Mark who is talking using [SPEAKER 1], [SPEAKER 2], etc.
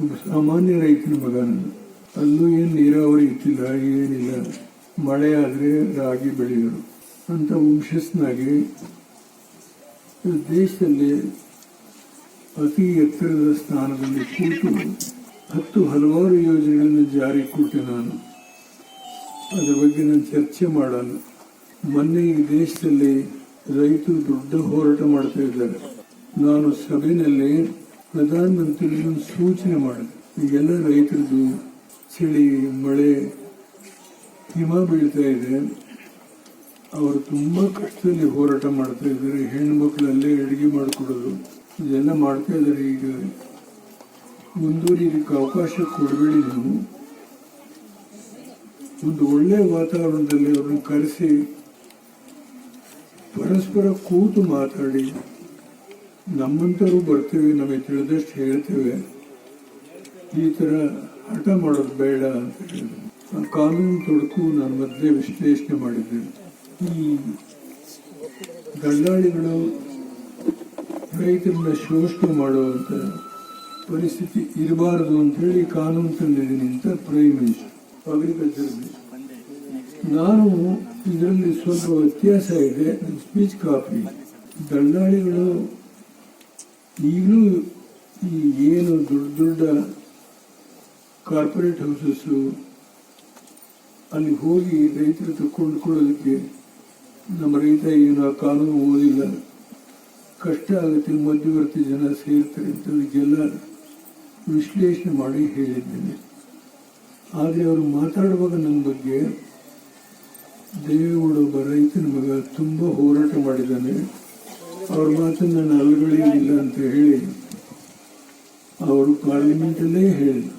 [SPEAKER 1] ಸಾಮಾನ್ಯ ರೈತನ ಮಗ ನಾನು ಅಲ್ಲೂ ಏನು ನೀರಾವರಿ ಇತ್ತಿಲ್ಲ ಏನಿಲ್ಲ. ಮಳೆ ಆದರೆ ರಾಗಿ ಬೆಳೆಯೋರು. ಅಂತ ವಂಶಸ್ನಾಗಿ ದೇಶದಲ್ಲಿ ಅತಿ ಎತ್ತರದ ಸ್ಥಾನದಲ್ಲಿ ಕೂತು ಹತ್ತು ಹಲವಾರು ಯೋಜನೆಗಳನ್ನು ಜಾರಿ ಕೊಟ್ಟೆ ನಾನು. ಅದರ ಬಗ್ಗೆ ನಾನು ಚರ್ಚೆ ಮಾಡಲ್ಲ ಮೊನ್ನೆ ಈ ದೇಶದಲ್ಲಿ ರೈತರು ದೊಡ್ಡ ಹೋರಾಟ ಮಾಡ್ತಾ ಇದ್ದಾರೆ. ನಾನು ಸಭೆಯಲ್ಲಿ ಪ್ರಧಾನಮಂತ್ರಿಗಳು ಸೂಚನೆ ಮಾಡಿದೆ ಈಗೆಲ್ಲ ರೈತರದ್ದು ಚಳಿ, ಮಳೆ, ಹಿಮ ಬೀಳ್ತಾ ಇದೆ. ಅವರು ತುಂಬ ಕಷ್ಟದಲ್ಲಿ ಹೋರಾಟ ಮಾಡ್ತಾ ಇದ್ದಾರೆ. ಹೆಣ್ಮಕ್ಳಲ್ಲೇ ಅಡುಗೆ ಮಾಡಿಕೊಡೋದು. ಇದೆಲ್ಲ ಮಾಡ್ತಾ ಇದ್ದಾರೆ. ಈಗ ಮುಂದುವರಿಯೋದಕ್ಕೆ ಅವಕಾಶ ಕೊಡಬೇಡಿ ನೀವು. ಒಂದು ಒಳ್ಳೆಯ ವಾತಾವರಣದಲ್ಲಿ ಅವ್ರನ್ನ ಕರೆಸಿ ಪರಸ್ಪರ ಕೂತು ಮಾತಾಡಿ. ನಮ್ಮಂತರೂ ಬರ್ತೀವಿ, ನಮಗೆ ತಿಳಿದಷ್ಟು ಹೇಳ್ತೇವೆ. ಈ ಥರ ಹಠ ಮಾಡೋದು ಬೇಡ ಅಂತ ಹೇಳಿದ್ರು. ಆ ಕಾನೂನು ತೊಡಕು ನಾನು ಮೊದಲೇ ವಿಶ್ಲೇಷಣೆ ಮಾಡಿದ್ದೆ ಈ ದಳ್ಳಾಳಿಗಳು ರೈತರನ್ನ ಶೋಷಣೆ ಮಾಡುವಂಥ ಪರಿಸ್ಥಿತಿ ಇರಬಾರದು ಅಂತೇಳಿ ಕಾನೂನು ತಂದಿದ್ದೀನಿ ಅಂತ ಪ್ರೈಮ್ ಮಿನಿಸ್ಟರ್ ಅಗ್ರಿಕಲ್ಚರ್ ನಾನು ಇದರಲ್ಲಿ ಸ್ವಲ್ಪ ವ್ಯತ್ಯಾಸ ಇದೆ ಸ್ಪೀಚ್ ಕಾಪಿ ದಳ್ಳಾಳಿಗಳು ಈಗಲೂ ಈ ಏನು ದೊಡ್ಡ ದೊಡ್ಡ ಕಾರ್ಪೊರೇಟ್ ಹೌಸಸ್ಸು ಅಲ್ಲಿ ಹೋಗಿ ರೈತರು ತಕ್ಕೊಂಡ್ಕೊಳ್ಳೋದಕ್ಕೆ ಕೊಂಡ್ಕೊಳ್ಳೋದಕ್ಕೆ ನಮ್ಮ ರೈತ ಏನು ಆ ಕಾನೂನು ಓದಿಲ್ಲ. ಕಷ್ಟ ಆಗುತ್ತೆ, ಮಧ್ಯವರ್ತಿ ಜನ ಸೇರ್ತಾರೆ ಅಂತ ಇದೆಲ್ಲ ವಿಶ್ಲೇಷಣೆ ಮಾಡಿ ಹೇಳಿದ್ದೇನೆ. ಆದರೆ ಅವರು ಮಾತಾಡುವಾಗ ನನ್ನ ಬಗ್ಗೆ ದೇವೇಗೌಡ ಒಬ್ಬ ರೈತನ ಮಗ ತುಂಬ ಹೋರಾಟ ಮಾಡಿದ್ದಾನೆ. ಅವ್ರ ಮಾತನ್ನು ನಾನು ಅಲ್ಗಳಿಲ್ಲ ಅಂತ ಹೇಳಿ ಅವರು ಪಾರ್ಲಿಮೆಂಟಲ್ಲೇ ಹೇಳಿದ್ರು.